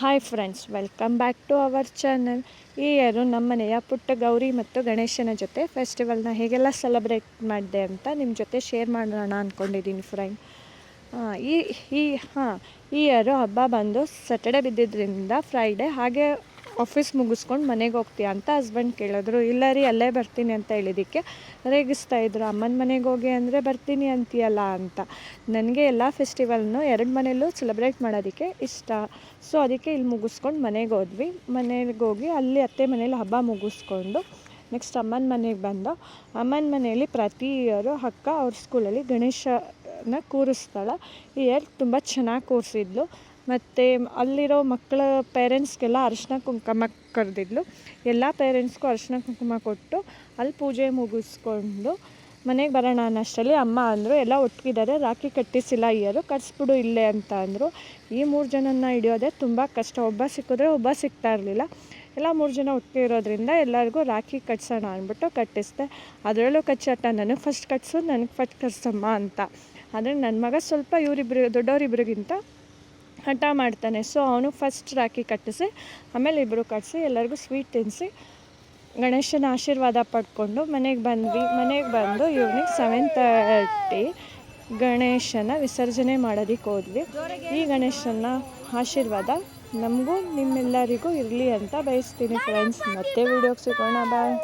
Hi friends welcome back to our channel ಈ year ನಮ್ಮನೆಯ ಪುಟ್ಟ ಗೌರಿ ಮತ್ತು ಗಣೇಶನ ಜೊತೆ ಫೆಸ್ಟಿವಲ್ನ ಹೇಗೆಲ್ಲ ಸೆಲೆಬ್ರೇಟ್ ಮಾಡಿದೆ ಅಂತ ನಿಮ್ಮ ಜೊತೆ ಶೇರ್ ಮಾಡೋಣ ಅಂದ್ಕೊಂಡಿದ್ದೀನಿ ಫ್ರೆಂಡ್ ಈ ಈ, ಹಾಂ, ಈ ಇಯರು ಹಬ್ಬ ಬಂದು ಸ್ಯಾಟರ್ಡೆ ಬಿದ್ದಿದ್ದರಿಂದ ಫ್ರೈಡೆ ಹಾಗೆ ಆಫೀಸ್ ಮುಗಿಸ್ಕೊಂಡು ಮನೆಗೆ ಹೋಗ್ತೀಯಾ ಅಂತ ಹಸ್ಬೆಂಡ್ ಕೇಳಿದ್ರು, ಇಲ್ಲ ರೀ ಅಲ್ಲೇ ಬರ್ತೀನಿ ಅಂತ ಹೇಳಿದ್ದಕ್ಕೆ ರೇಗಿಸ್ತಾ ಇದ್ರು, ಅಮ್ಮನ ಮನೆಗೆ ಹೋಗಿ ಅಂದರೆ ಬರ್ತೀನಿ ಅಂತೀಯಲ್ಲ ಅಂತ. ನನಗೆ ಎಲ್ಲ ಫೆಸ್ಟಿವಲ್ನು ಎರಡು ಮನೆಯಲ್ಲೂ ಸೆಲೆಬ್ರೇಟ್ ಮಾಡೋದಕ್ಕೆ ಇಷ್ಟ. ಸೊ ಅದಕ್ಕೆ ಇಲ್ಲಿ ಮುಗಿಸ್ಕೊಂಡು ಮನೆಗೆ ಹೋದ್ವಿ. ಮನೆಗೆ ಹೋಗಿ ಅಲ್ಲಿ ಅತ್ತೆ ಮನೇಲಿ ಹಬ್ಬ ಮುಗಿಸ್ಕೊಂಡು ನೆಕ್ಸ್ಟ್ ಅಮ್ಮನ ಮನೆಗೆ ಬಂದು, ಅಮ್ಮನ ಮನೆಯಲ್ಲಿ ಪ್ರತಿ ಇಯರು ಅಕ್ಕ ಅವ್ರ ಸ್ಕೂಲಲ್ಲಿ ಗಣೇಶನ ಕೂರಿಸ್ತಾಳೆ. ಈ ಇಯರ್ ತುಂಬ ಚೆನ್ನಾಗಿ ಕೂರಿಸಿದ್ಲು. ಮತ್ತು ಅಲ್ಲಿರೋ ಮಕ್ಕಳ ಪೇರೆಂಟ್ಸ್ಗೆಲ್ಲ ಅರಿಶಿನ ಕುಂಕುಮ ಕರೆದಿದ್ಲು. ಎಲ್ಲ ಪೇರೆಂಟ್ಸ್ಗೂ ಅರಿಶಿನ ಕುಂಕುಮ ಕೊಟ್ಟು ಅಲ್ಲಿ ಪೂಜೆ ಮುಗಿಸ್ಕೊಂಡು ಮನೆಗೆ ಬರೋಣ ಅನ್ನಷ್ಟರಲ್ಲಿ ಅಮ್ಮ ಅಂದರು, ಎಲ್ಲ ಒಟ್ಟಿಗಿದ್ದಾರೆ ರಾಖಿ ಕಟ್ಟಿಸಿಲ್ಲ ಇಯರು ಕಟ್ಸ್ಬಿಡು ಇಲ್ಲೇ ಅಂತ ಅಂದರು. ಈ ಮೂರು ಜನನ ಹಿಡಿಯೋದೇ ತುಂಬ ಕಷ್ಟ. ಒಬ್ಬ ಸಿಕ್ಕಿದ್ರೆ ಒಬ್ಬ ಸಿಗ್ತಾ ಇರಲಿಲ್ಲ. ಎಲ್ಲ ಮೂರು ಜನ ಒಟ್ಟಿಗೆ ಇರೋದ್ರಿಂದ ಎಲ್ಲರಿಗೂ ರಾಖಿ ಕಟ್ಸೋಣ ಅಂದ್ಬಿಟ್ಟು ಕಟ್ಟಿಸ್ದೆ. ಅದರಲ್ಲೂ ಕಚ್ಚಾಟ, ನನಗೆ ಫಸ್ಟ್ ಕಟ್ಸು, ನನಗೆ ಫಸ್ಟ್ ಕಟ್ಸಮ್ಮ ಅಂತ. ಆದರೆ ನನ್ನ ಮಗ ಸ್ವಲ್ಪ ಇವರಿಬ್ರು ದೊಡ್ಡವರಿಬ್ರಿಗಿಂತ ಹಠ ಮಾಡ್ತಾನೆ. ಸೊ ಅವನು ಫಸ್ಟ್ ರಾಖಿ ಕಟ್ಟಿಸಿ, ಆಮೇಲೆ ಇಬ್ಬರು ಕಟ್ಟಿಸಿ ಎಲ್ಲರಿಗೂ ಸ್ವೀಟ್ ತಿನ್ನಿಸಿ ಗಣೇಶನ ಆಶೀರ್ವಾದ ಪಡ್ಕೊಂಡು ಮನೆಗೆ ಬಂದ್ವಿ. ಮನೆಗೆ ಬಂದು ಈವ್ನಿಂಗ್ ಸೆವೆನ್ ತರ್ಟಿ ಗಣೇಶನ ವಿಸರ್ಜನೆ ಮಾಡೋದಕ್ಕೆ ಹೋದ್ವಿ. ಈ ಗಣೇಶನ ಆಶೀರ್ವಾದ ನಮಗೂ ನಿಮ್ಮೆಲ್ಲರಿಗೂ ಇರಲಿ ಅಂತ ಬಯಸ್ತೀನಿ ಫ್ರೆಂಡ್ಸ್ ಮತ್ತೆ ವೀಡಿಯೋಗೆ ಸಿಗೋಣ. ಬಾಯ್